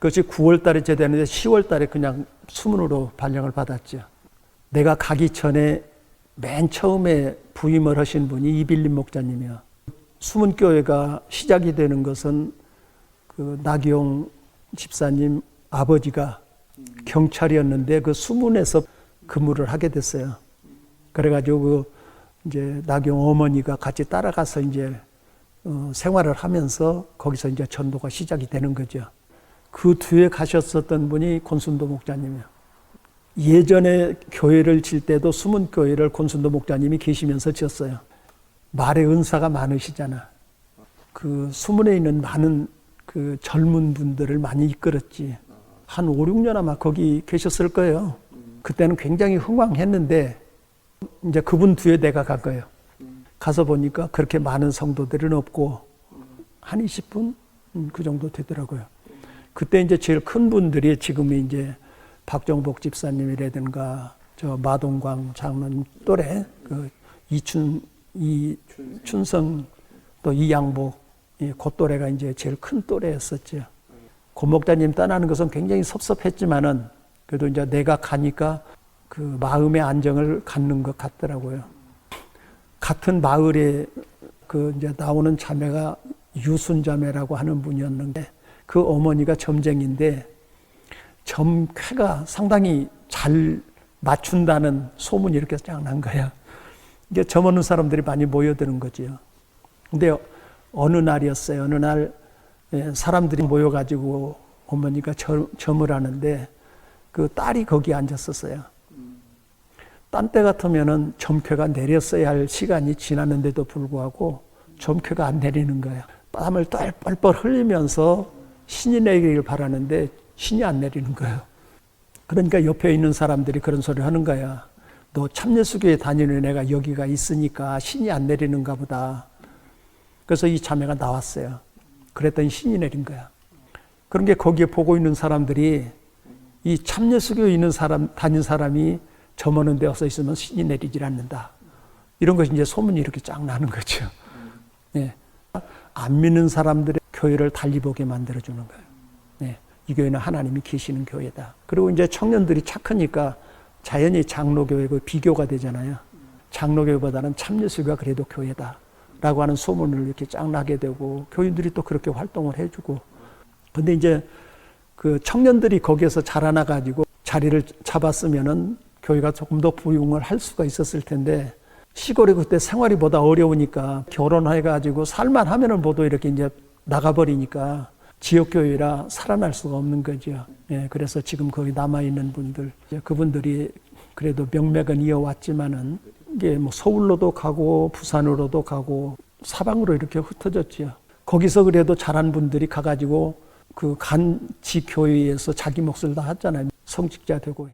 그것이 9월 달에 제대했는데 10월 달에 그냥 수문으로 발령을 받았죠. 내가 가기 전에 맨 처음에 부임을 하신 분이 이빌린 목자님이야. 수문교회가 시작이 되는 것은 그 나기용 집사님 아버지가 경찰이었는데 그 수문에서 근무를 하게 됐어요. 그래가지고 그 이제 나경 어머니가 같이 따라가서 이제 어, 생활을 하면서 거기서 이제 전도가 시작이 되는 거죠. 그 뒤에 가셨었던 분이 권순도 목자님이요. 예전에 교회를 질 때도 숨은 교회를 권순도 목자님이 계시면서 지었어요. 말의 은사가 많으시잖아. 그 수문에 있는 많은 그 젊은 분들을 많이 이끌었지. 한 5, 6년 아마 거기 계셨을 거예요. 그때는 굉장히 흥왕했는데 이제 그분 뒤에 내가 갈 거예요. 가서 보니까 그렇게 많은 성도들은 없고 한 20분 음, 그 정도 되더라고요. 그때 이제 제일 큰 분들이 지금이 이제 박정복 집사님이라든가 저 마동광 장로님 또래 그 이춘 이춘성 또 이양복 이 곧또래가 이제 제일 큰 또래였었죠. 고목자님 떠나는 것은 굉장히 섭섭했지만은 그래도 이제 내가 가니까 그 마음의 안정을 갖는 것 같더라고요. 같은 마을에 그 이제 나오는 자매가 유순 자매라고 하는 분이었는데 그 어머니가 점쟁인데 점쾌가 상당히 잘 맞춘다는 소문이 이렇게 쫙 난 거야. 이게 점 오는 사람들이 많이 모여드는 거지요. 근데 어느 날이었어요. 어느 날 예, 사람들이 모여가지고 어머니가 점, 점을 하는데 그 딸이 거기 앉았었어요. 딴 때 같으면은 점괘가 내렸어야 할 시간이 지났는데도 불구하고 점괘가 안 내리는 거야. 땀을 뻘뻘 흘리면서 신이 내리길 바라는데 신이 안 내리는 거예요. 그러니까 옆에 있는 사람들이 그런 소리를 하는 거야. 너 참예수교에 다니는 애가 여기가 있으니까 신이 안 내리는가 보다. 그래서 이 자매가 나왔어요. 그랬더니 신이 내린 거야. 그런 게 거기에 보고 있는 사람들이 이 참예수교에 있는 사람, 다닌 사람이 저머는 데 와서 있으면 신이 내리질 않는다. 이런 것이 이제 소문이 이렇게 쫙 나는 거죠. 예. 안 믿는 사람들의 교회를 달리 보게 만들어 주는 거예요. 예. 이 교회는 하나님이 계시는 교회다. 그리고 이제 청년들이 착하니까 자연히 장로교회고 비교가 되잖아요. 장로교회보다는 참예수교가 그래도 교회다. 라고 하는 소문을 이렇게 쫙 나게 되고 교인들이 또 그렇게 활동을 해주고 근데 이제 그 청년들이 거기에서 자라나 가지고 자리를 잡았으면은 교회가 조금 더 부흥을 할 수가 있었을 텐데 시골이 그때 생활이 보다 어려우니까 결혼해 가지고 살만 하면은 모두 이렇게 이제 나가버리니까 지역교회라 살아날 수가 없는 거죠. 예, 그래서 지금 거기 남아있는 분들, 그분들이 그래도 명맥은 이어왔지만은 이게 뭐 서울로도 가고 부산으로도 가고 사방으로 이렇게 흩어졌지요. 거기서 그래도 잘한 분들이 가가지고 그 간지 교회에서 자기 몫을 다 했잖아요. 성직자 되고.